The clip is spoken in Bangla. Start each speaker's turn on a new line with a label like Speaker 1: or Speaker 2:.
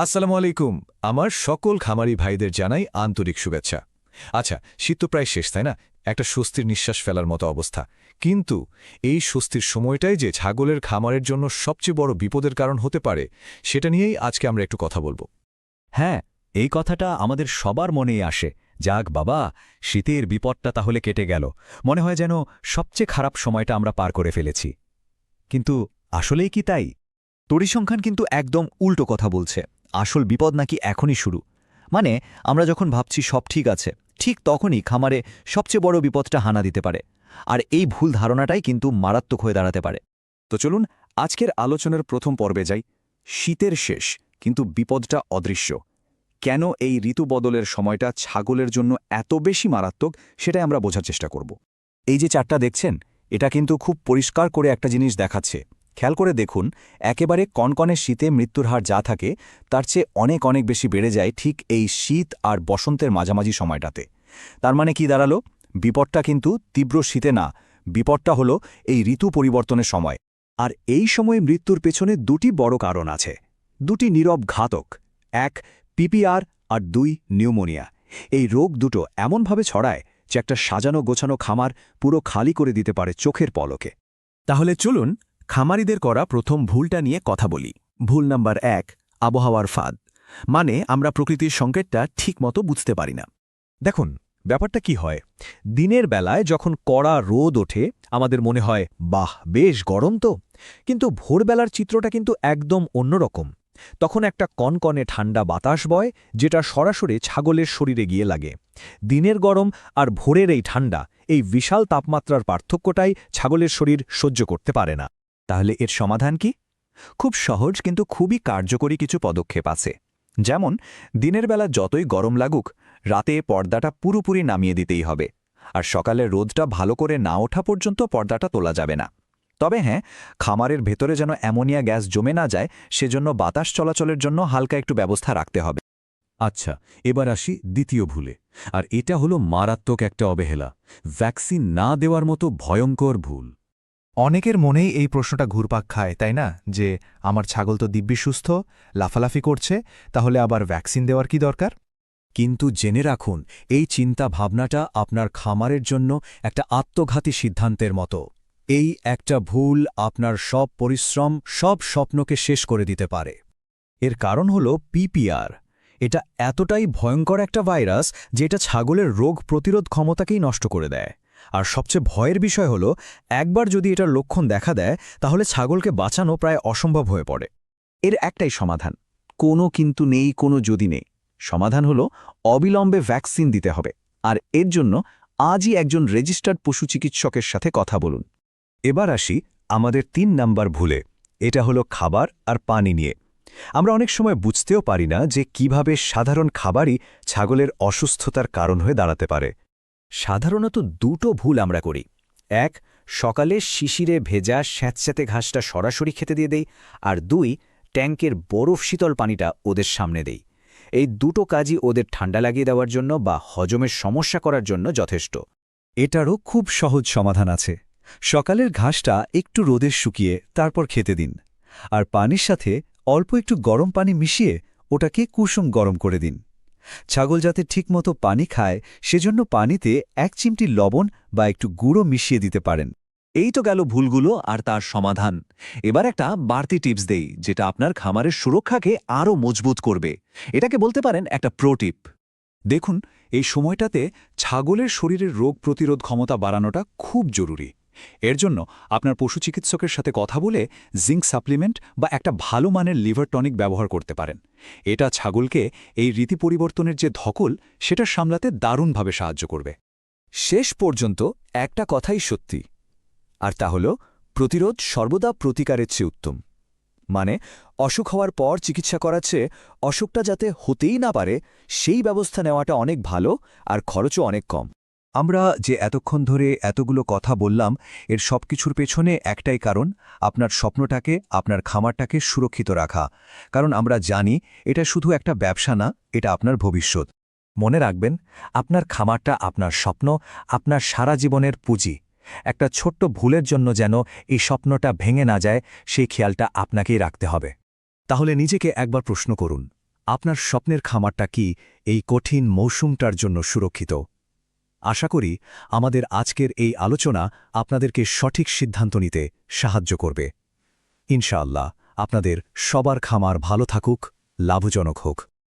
Speaker 1: আসসালামু আলাইকুম। আমার সকল খামারি ভাইদের জানাই আন্তরিক শুভেচ্ছা। আচ্ছা শীত তো প্রায় শেষ, তাই না? একটা স্বস্তির নিঃশ্বাস ফেলার মতো অবস্থা। কিন্তু এই স্বস্তির সময়টাই যে ছাগলের খামারের জন্য সবচেয়ে বড় বিপদের কারণ হতে পারে, সেটা নিয়েই আজকে আমরা একটু কথা বলব।
Speaker 2: হ্যাঁ এই কথাটা আমাদের সবার মনেই আসে। যাক বাবা, শীতের বিপদটা তাহলে কেটে গেল। মনে হয় যেন সবচেয়ে খারাপ সময়টা আমরা পার করে ফেলেছি। কিন্তু আসলেই কি তাই?
Speaker 3: পরিসংখ্যান কিন্তু একদম উল্টো কথা বলছে। আসল বিপদ নাকি এখনই শুরু? মানে আমরা যখন ভাবছি সব ঠিক আছে, ঠিক তখনই খামারে সবচেয়ে বড় বিপদটা হানা দিতে পারে। আর এই ভুল ধারণাটাই কিন্তু মারাত্মক হয়ে দাঁড়াতে পারে।
Speaker 4: তো চলুন, আজকের আলোচনার প্রথম পর্বে যাই। শীতের শেষ, কিন্তু বিপদটা অদৃশ্য। কেন এই ঋতু বদলের সময়টা ছাগলের জন্য এত বেশি মারাত্মক, সেটাই আমরা বোঝার চেষ্টা করব। এই যে চারটা দেখছেন, এটা কিন্তু খুব পরিষ্কার করে একটা জিনিস দেখাচ্ছে। খেয়াল করে দেখুন, একেবারে কনকনে শীতে মৃত্যুর হার যা থাকে, তার চেয়ে অনেক অনেক বেশি বেড়ে যায় ঠিক এই শীত আর বসন্তের মাঝামাঝি সময়টাতে। তার মানে কি দাঁড়াল? বিপদটা কিন্তু তীব্র শীতে না, বিপদটা হলো এই ঋতু পরিবর্তনের সময়। আর এই সময়ে মৃত্যুর পেছনে দুটি বড় কারণ আছে। দুটি নীরব ঘাতক, এক পিপিআর আর দুই নিউমোনিয়া। এই রোগ দুটো এমনভাবে ছড়ায় যে একটা সাজানো গোছানো খামার পুরো খালি করে দিতে পারে চোখের পলকে।
Speaker 5: তাহলে চলুন খামারিদের করা প্রথম ভুলটা নিয়ে কথা বলি। ভুল নাম্বার এক, আবহাওয়ার ফাঁদ। মানে আমরা প্রকৃতির সংকেতটা ঠিকমতো বুঝতে পারি না।
Speaker 1: দেখুন, ব্যাপারটা কি হয়? দিনের বেলায় যখন কড়া রোদ ওঠে, আমাদের মনে হয়, বাহ, বেশ গরম তো। কিন্তু ভোরবেলার চিত্রটা কিন্তু একদম অন্যরকম তখন একটা কনকনে ঠান্ডা বাতাস বয়, যেটা সরাসরি ছাগলের শরীরে গিয়ে লাগে। দিনের গরম আর ভোরের এই ঠান্ডা, এই বিশাল তাপমাত্রার পার্থক্যটাই ছাগলের শরীর সহ্য করতে পারে না।
Speaker 4: তাহলে এর সমাধান কি? খুব সহজ কিন্তু খুবই কার্যকরী কিছু পদক্ষেপ আছে। যেমন, দিনের বেলা যতই গরম লাগুক, রাতে পর্দাটা পুরোপুরি নামিয়ে দিতেই হবে। আর সকালে রোদটা ভালো করে না ওঠা পর্যন্ত পর্দাটা তোলা যাবে না। তবে হ্যাঁ খামারের ভেতরে যেন অ্যামোনিয়া গ্যাস জমে না যায়, সেজন্য বাতাস চলাচলের জন্য হালকা একটু ব্যবস্থা রাখতে হবে।
Speaker 2: আচ্ছা এবার আসি দ্বিতীয় ভুলে। আর এটা হলো মারাত্মক একটা অবহেলা। ভ্যাকসিন না দেওয়ার মতো ভয়ঙ্কর ভুল।
Speaker 5: অনেকের মনেই এই প্রশ্নটা ঘুরপাক খায়, তাই না? যে, আমার ছাগল তো দিব্যি সুস্থ, লাফালাফি করছে, তাহলে আবার ভ্যাকসিন দেওয়ার কি দরকার?
Speaker 2: কিন্তু জেনে রাখুন, এই চিন্তা ভাবনাটা আপনার খামারের জন্য একটা আত্মঘাতী সিদ্ধান্তের মতো। এই একটা ভুল আপনার সব পরিশ্রম, সব স্বপ্নকে শেষ করে দিতে পারে। এর কারণ হল পিপিআর। এটা এতটাই ভয়ঙ্কর একটা ভাইরাস, যেটা ছাগলের রোগ প্রতিরোধ ক্ষমতাকেই নষ্ট করে দেয়। আর সবচেয়ে ভয়ের বিষয় হল, একবার যদি এটার লক্ষণ দেখা দেয়, তাহলে ছাগলকে বাঁচানো প্রায় অসম্ভব হয়ে পড়ে।
Speaker 4: এর একটাই সমাধান। কোনো কিন্তু নেই, কোনো যদি নেই। সমাধান হলো, অবিলম্বে ভ্যাকসিন দিতে হবে। আর এর জন্য আজই একজন রেজিস্টার্ড পশু চিকিৎসকের সাথে কথা বলুন।
Speaker 2: এবার আসি আমাদের তিন নাম্বার ভুলে। এটা হলো খাবার আর পানি নিয়ে। আমরা অনেক সময় বুঝতেও পারি না যে কীভাবে সাধারণ খাবারই ছাগলের অসুস্থতার কারণ হয়ে দাঁড়াতে পারে।
Speaker 3: সাধারণত দুটো ভুল আমরা করি। এক, সকালে শিশিরে ভেজা স্যাঁতস্যাঁতে ঘাসটা সরাসরি খেতে দিয়ে দেই, আর দুই ট্যাঙ্কের বরফ শীতল পানিটা ওদের সামনে দেই। এই দুটো কাজই ওদের ঠান্ডা লাগিয়ে দেওয়ার জন্য বা হজমের সমস্যা করার জন্য যথেষ্ট।
Speaker 2: এটারও খুব সহজ সমাধান আছে। সকালের ঘাসটা একটু রোদে শুকিয়ে তারপর খেতে দিন, আর পানির সাথে অল্প একটু গরম পানি মিশিয়ে ওটাকে কুসুম গরম করে দিন। ছাগল যাতে ঠিকমতো পানি খায়, সেজন্য পানিতে এক চিমটি লবণ বা একটু গুঁড়ো মিশিয়ে দিতে পারেন।
Speaker 4: এই তো গেল ভুলগুলো আর তার সমাধান। এবার একটা বাড়তি টিপস দেই, যেটা আপনার খামারের সুরক্ষাকে আরও মজবুত করবে। এটাকে বলতে পারেন একটা প্রোটিপ দেখুন, এই সময়টাতে ছাগলের শরীরের রোগ প্রতিরোধ ক্ষমতা বাড়ানোটা খুব জরুরি। এর জন্য আপনার পশু চিকিৎসকের সাথে কথা বলে জিঙ্ক সাপ্লিমেন্ট বা একটা ভালো মানের লিভার টনিক ব্যবহার করতে পারেন। এটা ছাগলকে এই রীতি পরিবর্তনের যে ধকল, সেটা সামলাতে দারুণভাবে সাহায্য করবে। শেষ পর্যন্ত একটা কথাই সত্যি, আর তা হল, প্রতিরোধ সর্বদা প্রতিকারের চেয়ে উত্তম। মানে অসুখ হওয়ার পর চিকিৎসা করার চেয়ে অসুখটা যাতে হতেই না পারে, সেই ব্যবস্থা নেওয়াটা অনেক ভালো আর খরচও অনেক কম।
Speaker 2: আমরা যে এতক্ষণ ধরে এতগুলো কথা বললাম, এর সব কিছুর পেছনে একটাই কারণ, আপনার স্বপ্নটাকে, আপনার খামারটাকে সুরক্ষিত রাখা। কারণ আমরা জানি, এটা শুধু একটা ব্যবসা না, এটা আপনার ভবিষ্যৎ। মনে রাখবেন, আপনার খামারটা আপনার স্বপ্ন, আপনার সারা জীবনের পুঁজি। একটা ছোট্ট ভুলের জন্য যেন এই স্বপ্নটা ভেঙে না যায়, সেই খেয়ালটা আপনাকেই রাখতে হবে। তাহলে নিজেকে একবার প্রশ্ন করুন, আপনার স্বপ্নের খামারটা কি এই কঠিন মৌসুমটার জন্য সুরক্ষিত? আশা করি আমাদের আজকের এই আলোচনা আপনাদেরকে সঠিক সিদ্ধান্ত নিতে সাহায্য করবে। ইনশাআল্লাহ, আপনাদের সবার খামার ভালো থাকুক, লাভজনক হোক।